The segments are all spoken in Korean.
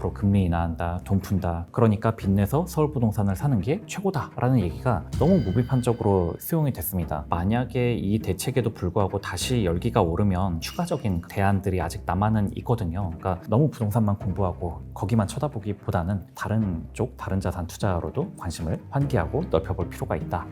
앞으로 금리 인하한다, 돈 푼다. 그러니까 빚내서 서울 부동산을 사는 게 최고다라는 얘기가 너무 무비판적으로 수용이 됐습니다. 만약에 이 대책에도 불구하고 다시 열기가 오르면 추가적인 대안들이 아직 남아는 있거든요. 그러니까 너무 부동산만 공부하고 거기만 쳐다보기보다는 다른 쪽, 다른 자산 투자로도 관심을 환기하고 넓혀볼 필요가 있다.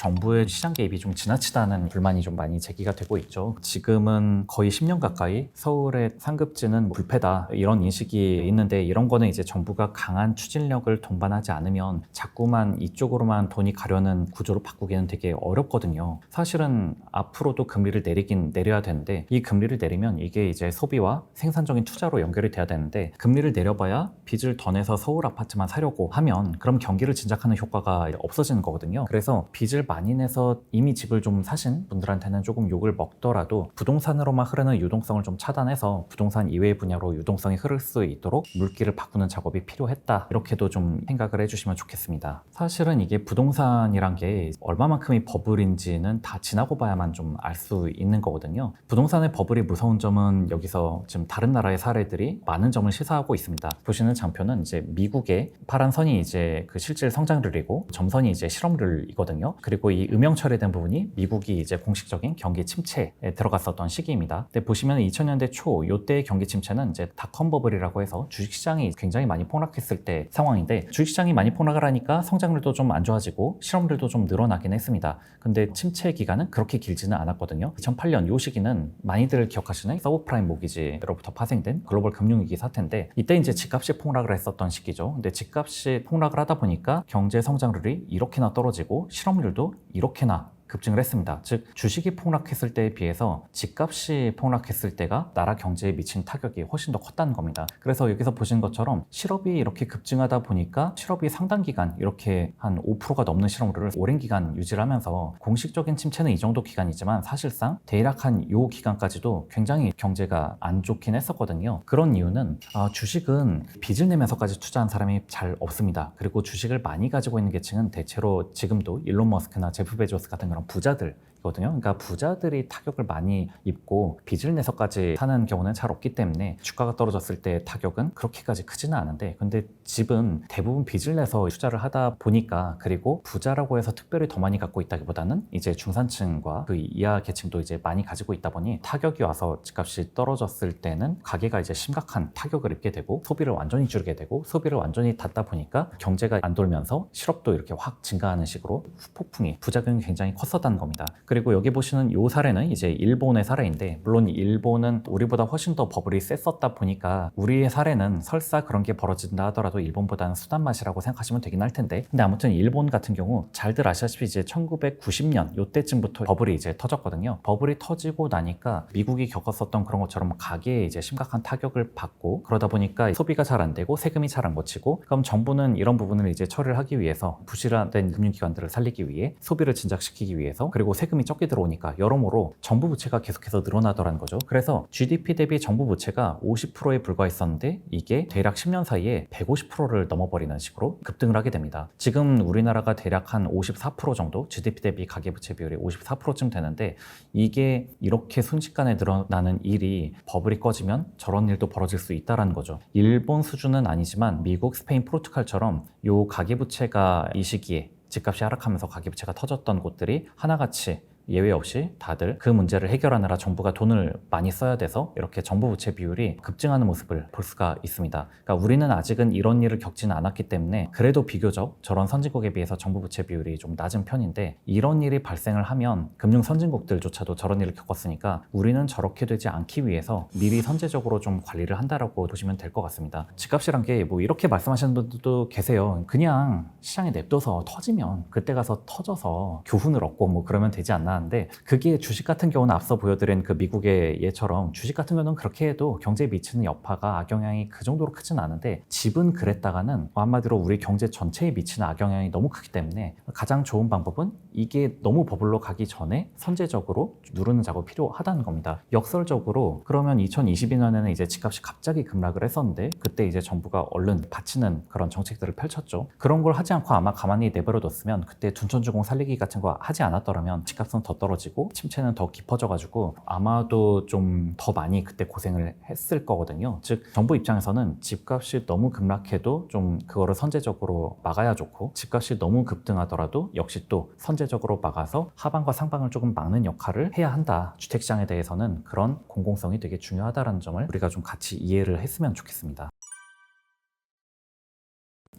정부의 시장 개입이 좀 지나치다는 불만이 좀 많이 제기가 되고 있죠. 지금은 거의 10년 가까이 서울의 상급지는 불패다 이런 인식이 있는데 이런 거는 이제 정부가 강한 추진력을 동반하지 않으면 자꾸만 이쪽으로만 돈이 가려는 구조로 바꾸기는 되게 어렵거든요. 사실은 앞으로도 금리를 내리긴 내려야 되는데 이 금리를 내리면 이게 이제 소비와 생산적인 투자로 연결이 돼야 되는데 금리를 내려봐야 빚을 더 내서 서울 아파트만 사려고 하면 그럼 경기를 진작하는 효과가 없어지는 거거든요. 그래서 빚을 많이 내서 이미 집을 좀 사신 분들한테는 조금 욕을 먹더라도 부동산으로만 흐르는 유동성을 좀 차단해서 부동산 이외의 분야로 유동성이 흐를 수 있도록 물기를 바꾸는 작업이 필요했다. 이렇게도 좀 생각을 해주시면 좋겠습니다. 사실은 이게 부동산이란 게 얼마만큼이 버블인지는 다 지나고 봐야만 좀 알 수 있는 거거든요. 부동산의 버블이 무서운 점은 여기서 지금 다른 나라의 사례들이 많은 점을 시사하고 있습니다. 보시는 장표는 이제 미국의 파란 선이 이제 그 실질 성장률이고 점선이 이제 실업률이거든요. 그리고 이 음영 처리된 부분이 미국이 이제 공식적인 경기 침체에 들어갔었던 시기입니다. 근데 보시면 2000년대 초 요때의 경기 침체는 이제 닷컴 버블이라고 해서 주식시장이 굉장히 많이 폭락했을 때 상황인데 주식시장이 많이 폭락을 하니까 성장률도 좀 안 좋아지고 실업률도 좀 늘어나긴 했습니다. 근데 침체 기간은 그렇게 길지는 않았거든요. 2008년 요 시기는 많이들 기억하시는 서브프라임 모기지로부터 파생된 글로벌 금융위기 사태인데 이때 이제 집값이 폭락을 했었던 시기죠. 근데 집값이 폭락을 하다 보니까 경제 성장률이 이렇게나 떨어지고 실업률도 이렇게나 급증을 했습니다. 즉 주식이 폭락했을 때에 비해서 집값이 폭락했을 때가 나라 경제에 미친 타격이 훨씬 더 컸다는 겁니다. 그래서 여기서 보신 것처럼 실업이 이렇게 급증하다 보니까 실업이 상당 기간 이렇게 한 5%가 넘는 실업률을 오랜 기간 유지를 하면서 공식적인 침체는 이 정도 기간이지만 사실상 대략 한 요 기간까지도 굉장히 경제가 안 좋긴 했었거든요. 그런 이유는 아, 주식은 빚을 내면서까지 투자한 사람이 잘 없습니다. 그리고 주식을 많이 가지고 있는 계층은 대체로 지금도 일론 머스크나 제프 베조스 같은 그런 부자들 거든요. 그러니까 부자들이 타격을 많이 입고 빚을 내서까지 사는 경우는 잘 없기 때문에 주가가 떨어졌을 때 타격은 그렇게까지 크지는 않은데 근데 집은 대부분 빚을 내서 투자를 하다 보니까 그리고 부자라고 해서 특별히 더 많이 갖고 있다기보다는 이제 중산층과 그 이하 계층도 이제 많이 가지고 있다 보니 타격이 와서 집값이 떨어졌을 때는 가게가 이제 심각한 타격을 입게 되고 소비를 완전히 줄이게 되고 소비를 완전히 닫다 보니까 경제가 안 돌면서 실업도 이렇게 확 증가하는 식으로 후폭풍이 부작용이 굉장히 컸었다는 겁니다. 그리고 여기 보시는 이 사례는 이제 일본의 사례인데 물론 일본은 우리보다 훨씬 더 버블이 셌었다 보니까 우리의 사례는 설사 그런 게 벌어진다 하더라도 일본보다는 순한 맛이라고 생각하시면 되긴 할 텐데 근데 아무튼 일본 같은 경우 잘들 아시다시피 이제 1990년 요때쯤부터 버블이 이제 터졌거든요. 버블이 터지고 나니까 미국이 겪었었던 그런 것처럼 가계에 이제 심각한 타격을 받고 그러다 보니까 소비가 잘 안 되고 세금이 잘안 거치고 그럼 정부는 이런 부분을 이제 처리를 하기 위해서 부실화된 금융기관들을 살리기 위해 소비를 진작시키기 위해서 그리고 세금 이 적게 들어오니까 여러모로 정부 부채가 계속해서 늘어나더라는 거죠. 그래서 GDP 대비 정부 부채가 50%에 불과했었는데 이게 대략 10년 사이에 150%를 넘어버리는 식으로 급등을 하게 됩니다. 지금 우리나라가 대략 한 54% 정도 GDP 대비 가계부채 비율이 54%쯤 되는데 이게 이렇게 순식간에 늘어나는 일이 버블이 꺼지면 저런 일도 벌어질 수 있다는 거죠. 일본 수준은 아니지만 미국, 스페인, 포르투갈처럼 요 가계부채가 이 시기에 집값이 하락하면서 가계부채가 터졌던 곳들이 하나같이 예외 없이 다들 그 문제를 해결하느라 정부가 돈을 많이 써야 돼서 이렇게 정부 부채 비율이 급증하는 모습을 볼 수가 있습니다. 그러니까 우리는 아직은 이런 일을 겪지는 않았기 때문에 그래도 비교적 저런 선진국에 비해서 정부 부채 비율이 좀 낮은 편인데 이런 일이 발생을 하면 금융 선진국들조차도 저런 일을 겪었으니까 우리는 저렇게 되지 않기 위해서 미리 선제적으로 좀 관리를 한다라고 보시면 될 것 같습니다. 집값이란 게 뭐 이렇게 말씀하시는 분들도 계세요. 그냥 시장에 냅둬서 터지면 그때 가서 터져서 교훈을 얻고 뭐 그러면 되지 않나 하는데 그게 주식 같은 경우는 앞서 보여드린 그 미국의 예처럼 주식 같은 경우는 그렇게 해도 경제에 미치는 여파가 악영향이 그 정도로 크진 않은데 집은 그랬다가는 뭐 한마디로 우리 경제 전체에 미치는 악영향이 너무 크기 때문에 가장 좋은 방법은 이게 너무 버블로 가기 전에 선제적으로 누르는 작업이 필요하다는 겁니다. 역설적으로 그러면 2022년에는 이제 집값이 갑자기 급락을 했었는데 그때 이제 정부가 얼른 받치는 그런 정책들을 펼쳤죠. 그런 걸 하지 않고 아마 가만히 내버려뒀으면 그때 둔촌주공 살리기 같은 거 하지 않았더라면 집값은 가능성 더 떨어지고 침체는 더 깊어져가지고 아마도 좀 더 많이 그때 고생을 했을 거거든요. 즉 정부 입장에서는 집값이 너무 급락해도 좀 그거를 선제적으로 막아야 좋고 집값이 너무 급등하더라도 역시 또 선제적으로 막아서 하방과 상방을 조금 막는 역할을 해야 한다. 주택시장에 대해서는 그런 공공성이 되게 중요하다는 점을 우리가 좀 같이 이해를 했으면 좋겠습니다.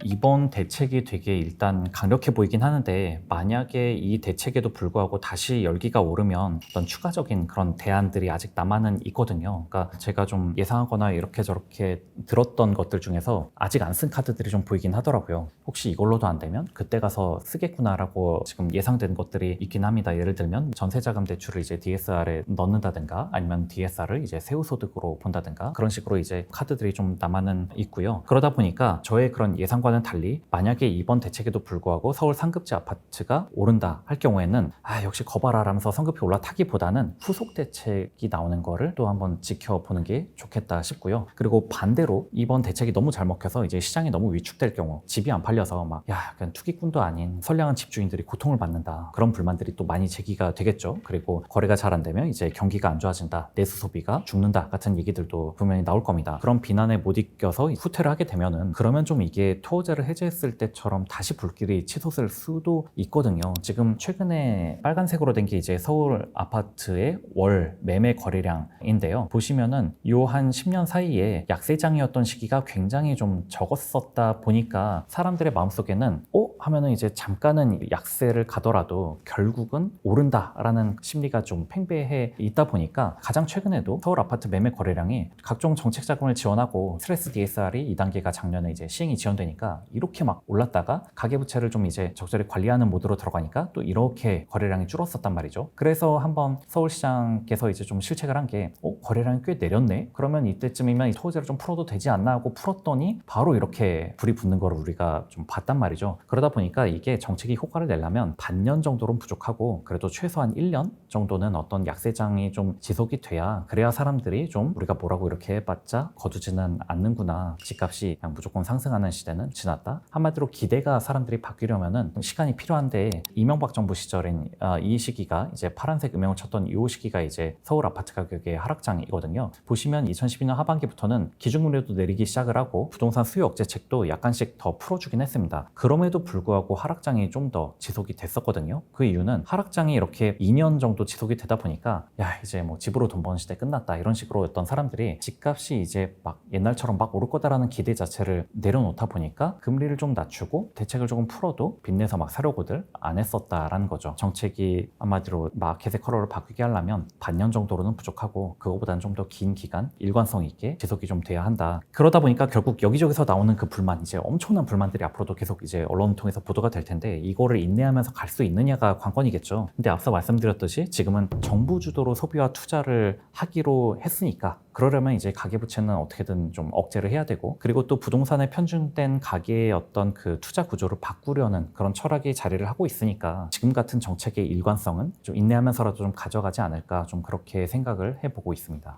이번 대책이 되게 일단 강력해 보이긴 하는데 만약에 이 대책에도 불구하고 다시 열기가 오르면 어떤 추가적인 그런 대안들이 아직 남아는 있거든요. 그러니까 제가 좀 예상하거나 이렇게 저렇게 들었던 것들 중에서 아직 안 쓴 카드들이 좀 보이긴 하더라고요. 혹시 이걸로도 안 되면 그때 가서 쓰겠구나라고 지금 예상된 것들이 있긴 합니다. 예를 들면 전세자금 대출을 이제 DSR에 넣는다든가 아니면 DSR을 이제 세후 소득으로 본다든가 그런 식으로 이제 카드들이 좀 남아는 있고요. 그러다 보니까 저의 그런 예상과 는 달리 만약에 이번 대책에도 불구하고 서울 상급지 아파트가 오른다 할 경우에는 아 역시 거봐라라면서 성급히 올라타기보다는 후속 대책이 나오는 거를 또 한번 지켜보는 게 좋겠다 싶고요. 그리고 반대로 이번 대책이 너무 잘 먹혀서 이제 시장이 너무 위축될 경우 집이 안 팔려서 막 야 그냥 투기꾼도 아닌 선량한 집주인들이 고통을 받는다 그런 불만들이 또 많이 제기가 되겠죠. 그리고 거래가 잘 안 되면 이제 경기가 안 좋아진다 내수 소비가 죽는다 같은 얘기들도 분명히 나올 겁니다. 그런 비난에 못 이겨서 후퇴를 하게 되면은 그러면 좀 이게 토 호제를 해제했을 때처럼 다시 불길이 치솟을 수도 있거든요. 지금 최근에 빨간색으로 된 게 이제 서울 아파트의 월 매매 거래량인데요. 보시면은 요 한 10년 사이에 약세장이었던 시기가 굉장히 좀 적었었다 보니까 사람들의 마음속에는 어? 하면은 이제 잠깐은 약세를 가더라도 결국은 오른다라는 심리가 좀 팽배해 있다 보니까 가장 최근에도 서울 아파트 매매 거래량이 각종 정책 자금을 지원하고 스트레스 DSR이 2단계가 작년에 이제 시행이 지연되니까 이렇게 막 올랐다가 가계부채를 좀 이제 적절히 관리하는 모드로 들어가니까 또 이렇게 거래량이 줄었었단 말이죠. 그래서 한번 서울시장께서 이제 좀 실책을 한 게 어, 거래량이 꽤 내렸네? 그러면 이때쯤이면 이 토지를 좀 풀어도 되지 않나 하고 풀었더니 바로 이렇게 불이 붙는 거를 우리가 좀 봤단 말이죠. 그러다 보니까 이게 정책이 효과를 내려면 반년 정도는 부족하고 그래도 최소한 1년 정도는 어떤 약세장이 좀 지속이 돼야 그래야 사람들이 좀 우리가 뭐라고 이렇게 해봤자 거두지는 않는구나. 집값이 그냥 무조건 상승하는 시대는 지났다. 한마디로 기대가 사람들이 바뀌려면은 시간이 필요한데 이명박 정부 시절인 아, 이 시기가 이제 파란색 음영을 쳤던 이 시기가 이제 서울 아파트 가격의 하락장이거든요. 보시면 2012년 하반기부터는 기준금리도 내리기 시작을 하고 부동산 수요 억제책도 약간씩 더 풀어주긴 했습니다. 그럼에도 불구하고 하락장이 좀 더 지속이 됐었거든요. 그 이유는 하락장이 이렇게 2년 정도 지속이 되다 보니까 야 이제 뭐 집으로 돈 버는 시대 끝났다 이런 식으로 어떤 사람들이 집값이 이제 막 옛날처럼 막 오를 거다라는 기대 자체를 내려놓다 보니까 금리를 좀 낮추고 대책을 조금 풀어도 빚내서 막 사려고들 안 했었다라는 거죠. 정책이 한마디로 마켓의 컬러를 바뀌게 하려면 반년 정도로는 부족하고 그거보다는 좀 더 긴 기간 일관성 있게 지속이 좀 돼야 한다. 그러다 보니까 결국 여기저기서 나오는 그 불만 이제 엄청난 불만들이 앞으로도 계속 이제 언론을 통해 서 보도가 될 텐데 이거를 인내하면서 갈 수 있느냐가 관건이겠죠. 근데 앞서 말씀드렸듯이 지금은 정부 주도로 소비와 투자를 하기로 했으니까 그러려면 이제 가계부채는 어떻게든 좀 억제를 해야 되고 그리고 또 부동산에 편중된 가계의 어떤 그 투자 구조를 바꾸려는 그런 철학이 자리를 하고 있으니까 지금 같은 정책의 일관성은 좀 인내하면서라도 좀 가져가지 않을까 좀 그렇게 생각을 해보고 있습니다.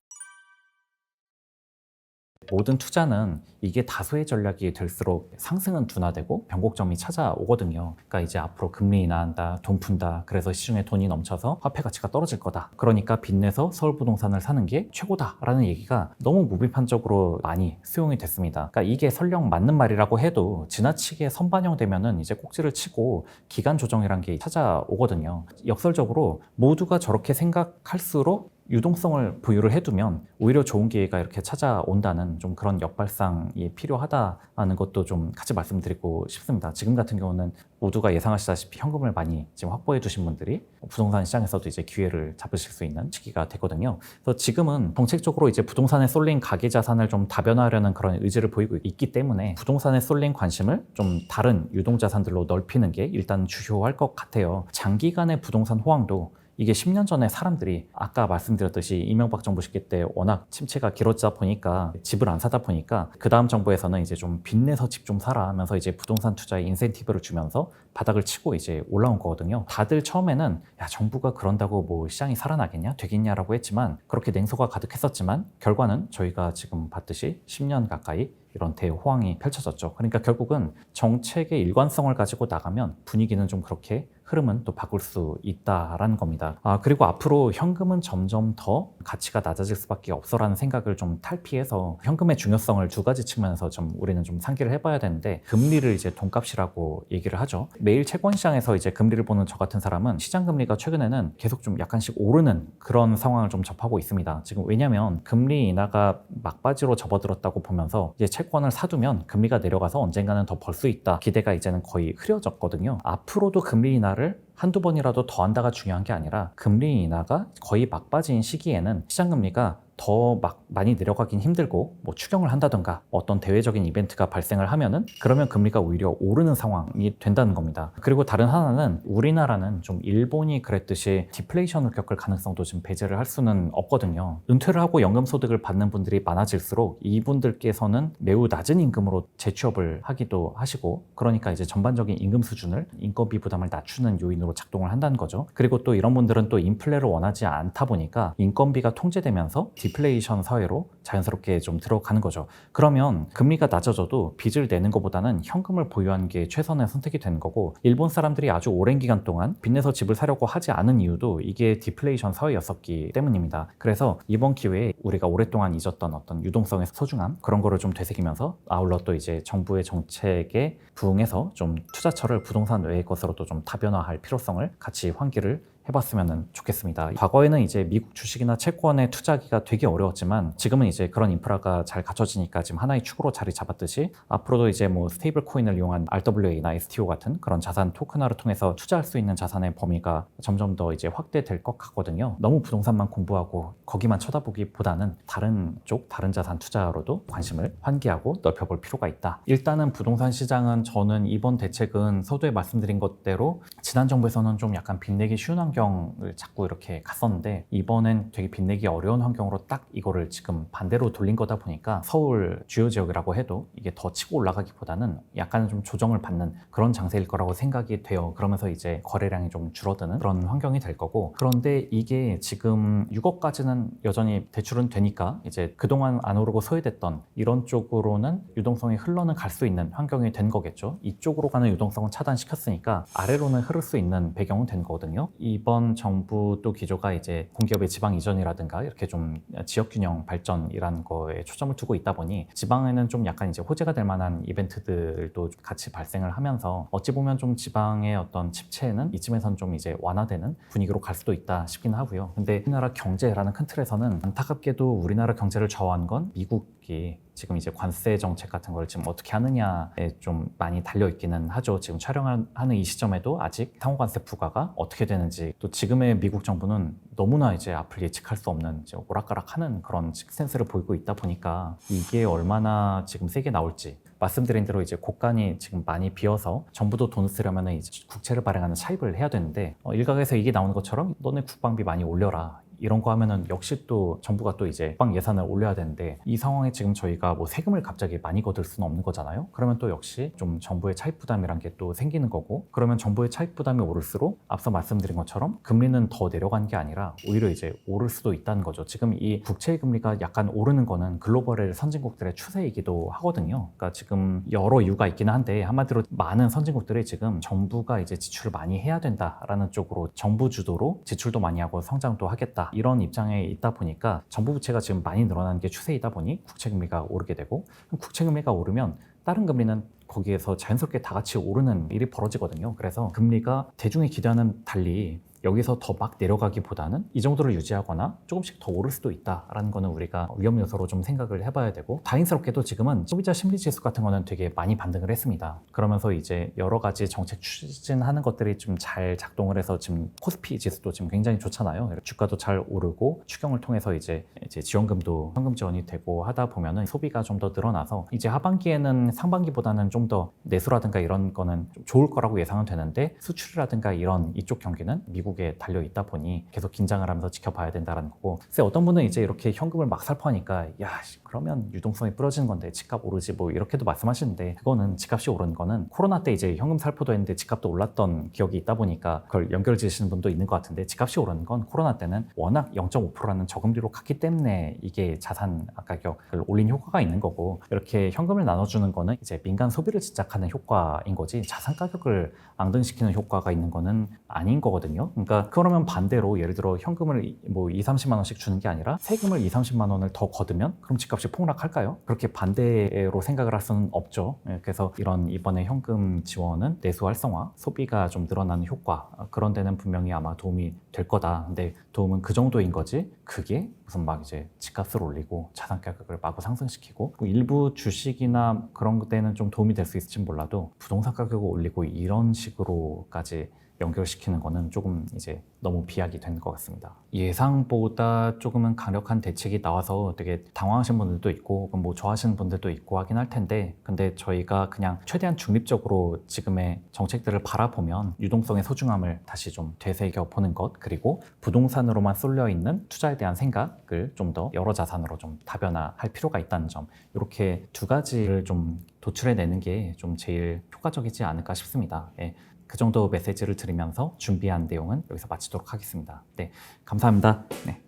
모든 투자는 이게 다수의 전략이 될수록 상승은 둔화되고 변곡점이 찾아오거든요. 그러니까 이제 앞으로 금리 인하한다, 돈 푼다, 그래서 시중에 돈이 넘쳐서 화폐 가치가 떨어질 거다. 그러니까 빚내서 서울 부동산을 사는 게 최고다라는 얘기가 너무 무비판적으로 많이 수용이 됐습니다. 그러니까 이게 설령 맞는 말이라고 해도 지나치게 선반영되면은 이제 꼭지를 치고 기간 조정이란 게 찾아오거든요. 역설적으로 모두가 저렇게 생각할수록 유동성을 부여를 해두면 오히려 좋은 기회가 이렇게 찾아온다는 좀 그런 역발상이 필요하다는 것도 좀 같이 말씀드리고 싶습니다. 지금 같은 경우는 모두가 예상하시다시피 현금을 많이 지금 확보해 두신 분들이 부동산 시장에서도 이제 기회를 잡으실 수 있는 시기가 되거든요. 그래서 지금은 정책적으로 이제 부동산에 쏠린 가계 자산을 좀 다변화하려는 그런 의지를 보이고 있기 때문에 부동산에 쏠린 관심을 좀 다른 유동 자산들로 넓히는 게 일단 주요할 것 같아요. 장기간의 부동산 호황도 이게 10년 전에 사람들이 아까 말씀드렸듯이 이명박 정부 시기 때 워낙 침체가 길어지다 보니까 집을 안 사다 보니까 그 다음 정부에서는 이제 좀 빚내서 집 좀 사라 하면서 이제 부동산 투자에 인센티브를 주면서 바닥을 치고 이제 올라온 거거든요. 다들 처음에는 야 정부가 그런다고 뭐 시장이 살아나겠냐 되겠냐라고 했지만 그렇게 냉소가 가득했었지만 결과는 저희가 지금 봤듯이 10년 가까이 이런 대호황이 펼쳐졌죠. 그러니까 결국은 정책의 일관성을 가지고 나가면 분위기는 좀 그렇게 흐름은 또 바꿀 수 있다라는 겁니다. 아, 그리고 앞으로 현금은 점점 더 가치가 낮아질 수밖에 없어라는 생각을 좀 탈피해서 현금의 중요성을 두 가지 측면에서 좀 우리는 좀 상기를 해봐야 되는데 금리를 이제 돈값이라고 얘기를 하죠. 매일 채권 시장에서 이제 금리를 보는 저 같은 사람은 시장 금리가 최근에는 계속 좀 약간씩 오르는 그런 상황을 좀 접하고 있습니다. 지금 왜냐하면 금리 인하가 막바지로 접어들었다고 보면서 이제 채권을 사두면 금리가 내려가서 언젠가는 더 벌 수 있다 기대가 이제는 거의 흐려졌거든요. 앞으로도 금리 인하를 한두 번이라도 더 한다가 중요한 게 아니라 금리 인하가 거의 막바지인 시기에는 시장 금리가 더 막 많이 내려가긴 힘들고 뭐 추경을 한다던가 어떤 대외적인 이벤트가 발생을 하면은 그러면 금리가 오히려 오르는 상황이 된다는 겁니다. 그리고 다른 하나는 우리나라는 좀 일본이 그랬듯이 디플레이션을 겪을 가능성도 좀 배제를 할 수는 없거든요. 은퇴를 하고 연금 소득을 받는 분들이 많아질수록 이분들께서는 매우 낮은 임금으로 재취업을 하기도 하시고 그러니까 이제 전반적인 임금 수준을 인건비 부담을 낮추는 요인으로 작동을 한다는 거죠. 그리고 또 이런 분들은 또 인플레를 원하지 않다 보니까 인건비가 통제되면서 디플레이션 사회로 자연스럽게 좀 들어가는 거죠. 그러면 금리가 낮아져도 빚을 내는 것보다는 현금을 보유하는 게 최선의 선택이 되는 거고 일본 사람들이 아주 오랜 기간 동안 빚내서 집을 사려고 하지 않은 이유도 이게 디플레이션 사회였었기 때문입니다. 그래서 이번 기회에 우리가 오랫동안 잊었던 어떤 유동성의 소중함 그런 거를 좀 되새기면서 아울러 또 이제 정부의 정책에 부응해서 좀 투자처를 부동산 외의 것으로도 좀 다변화할 필요성을 같이 환기를 해봤으면 좋겠습니다. 과거에는 이제 미국 주식이나 채권에 투자하기가 되게 어려웠지만 지금은 이제 그런 인프라가 잘 갖춰지니까 지금 하나의 축으로 자리 잡았듯이 앞으로도 이제 뭐 스테이블 코인을 이용한 RWA나 STO 같은 그런 자산 토큰화를 통해서 투자할 수 있는 자산의 범위가 점점 더 이제 확대될 것 같거든요. 너무 부동산만 공부하고 거기만 쳐다보기보다는 다른 쪽, 다른 자산 투자로도 관심을 환기하고 넓혀볼 필요가 있다. 일단은 부동산 시장은 저는 이번 대책은 서두에 말씀드린 것대로 지난 정부에서는 좀 약간 빚내기 쉬운 환경을 자꾸 이렇게 갔었는데 이번엔 되게 빚내기 어려운 환경으로 딱 이거를 지금 반대로 돌린 거다 보니까 서울 주요 지역이라고 해도 이게 더 치고 올라가기보다는 약간 좀 조정을 받는 그런 장세일 거라고 생각이 돼요. 그러면서 이제 거래량이 좀 줄어드는 그런 환경이 될 거고 그런데 이게 지금 6억까지는 여전히 대출은 되니까 이제 그동안 안 오르고 소외됐던 이런 쪽으로는 유동성이 흘러는 갈 수 있는 환경이 된 거겠죠. 이쪽으로 가는 유동성은 차단시켰으니까 아래로는 흐를 수 있는 배경은 된 거거든요. 이번 정부 또 기조가 이제 공기업의 지방 이전이라든가 이렇게 좀 지역 균형 발전이라는 거에 초점을 두고 있다 보니 지방에는 좀 약간 이제 호재가 될 만한 이벤트들도 같이 발생을 하면서 어찌 보면 좀 지방의 어떤 집체는 이쯤에선 좀 이제 완화되는 분위기로 갈 수도 있다 싶긴 하고요. 근데 우리나라 경제라는 큰 틀에서는 안타깝게도 우리나라 경제를 저어한 건 미국 이 지금 이제 관세 정책 같은 걸 지금 어떻게 하느냐에 좀 많이 달려 있기는 하죠. 지금 촬영하는 이 시점에도 아직 상호 관세 부과가 어떻게 되는지 또 지금의 미국 정부는 너무나 이제 앞을 예측할 수 없는 이제 오락가락하는 그런 스탠스를 보이고 있다 보니까 이게 얼마나 지금 세게 나올지 말씀드린 대로 이제 곳간이 지금 많이 비어서 정부도 돈을 쓰려면 이제 국채를 발행하는 차입을 해야 되는데 어, 일각에서 이게 나오는 것처럼 너네 국방비 많이 올려라 이런 거 하면은 역시 또 정부가 또 이제 국방 예산을 올려야 되는데 이 상황에 지금 저희가 뭐 세금을 갑자기 많이 거둘 수는 없는 거잖아요. 그러면 또 역시 좀 정부의 차입 부담이란 게 또 생기는 거고 그러면 정부의 차입 부담이 오를수록 앞서 말씀드린 것처럼 금리는 더 내려간 게 아니라 오히려 이제 오를 수도 있다는 거죠. 지금 이 국채 금리가 약간 오르는 거는 글로벌의 선진국들의 추세이기도 하거든요. 그러니까 지금 여러 이유가 있기는 한데 한마디로 많은 선진국들이 지금 정부가 이제 지출을 많이 해야 된다라는 쪽으로 정부 주도로 지출도 많이 하고 성장도 하겠다 이런 입장에 있다 보니까 정부 부채가 지금 많이 늘어나는 게 추세이다 보니 국채 금리가 오르게 되고 국채 금리가 오르면 다른 금리는 거기에서 자연스럽게 다 같이 오르는 일이 벌어지거든요. 그래서 금리가 대중의 기대와는 달리 여기서 더 막 내려가기보다는 이 정도를 유지하거나 조금씩 더 오를 수도 있다라는 거는 우리가 위험 요소로 좀 생각을 해봐야 되고 다행스럽게도 지금은 소비자 심리 지수 같은 거는 되게 많이 반등을 했습니다. 그러면서 이제 여러 가지 정책 추진하는 것들이 좀 잘 작동을 해서 지금 코스피 지수도 지금 굉장히 좋잖아요. 주가도 잘 오르고 추경을 통해서 이제 이제 지원금도 현금 지원이 되고 하다 보면은 소비가 좀 더 늘어나서 이제 하반기에는 상반기보다는 좀 더 내수라든가 이런 거는 좀 좋을 거라고 예상은 되는데 수출이라든가 이런 이쪽 경기는 미국 중국에 달려 있다 보니 계속 긴장을 하면서 지켜봐야 된다라는 거고. 그래서 어떤 분은 이제 이렇게 현금을 막 살포하니까 야 씨, 그러면 유동성이 부러지는 건데 집값 오르지 뭐 이렇게도 말씀하시는데 그거는 집값이 오른 거는 코로나 때 이제 현금 살포도 했는데 집값도 올랐던 기억이 있다 보니까 그걸 연결 지으시는 분도 있는 것 같은데 집값이 오르는 건 코로나 때는 워낙 0.5%라는 저금리로 갔기 때문에 이게 자산 가격을 올린 효과가 있는 거고 이렇게 현금을 나눠주는 거는 이제 민간 소비를 집착하는 효과인 거지 자산 가격을 앙등시키는 효과가 있는 거는 아닌 거거든요. 그러니까 그러면 반대로 예를 들어 현금을 이- 뭐 2, 30만 원씩 주는 게 아니라 세금을 2, 30만 원을 더 거두면 그럼 집값이 폭락할까요? 그렇게 반대로 생각을 할 수는 없죠. 예, 그래서 이런 이번에 현금 지원은 내수 활성화, 소비가 좀 늘어나는 효과 아, 그런 데는 분명히 아마 도움이 될 거다. 근데 도움은 그 정도인 거지. 그게 무슨 막 이제 집값을 올리고 자산 가격을 마구 상승시키고 뭐 일부 주식이나 그런 데는 좀 도움이 될 수 있을지 몰라도 부동산 가격을 올리고 이런 식으로까지 연결시키는 거는 조금 이제 너무 비약이 된 것 같습니다. 예상보다 조금은 강력한 대책이 나와서 되게 당황하신 분들도 있고 뭐 좋아하시는 분들도 있고 하긴 할 텐데 근데 저희가 그냥 최대한 중립적으로 지금의 정책들을 바라보면 유동성의 소중함을 다시 좀 되새겨 보는 것 그리고 부동산으로만 쏠려 있는 투자에 대한 생각을 좀 더 여러 자산으로 좀 다변화할 필요가 있다는 점 이렇게 두 가지를 좀 도출해 내는 게 좀 제일 효과적이지 않을까 싶습니다. 예. 그 정도 메시지를 드리면서 준비한 내용은 여기서 마치도록 하겠습니다. 네, 감사합니다. 네.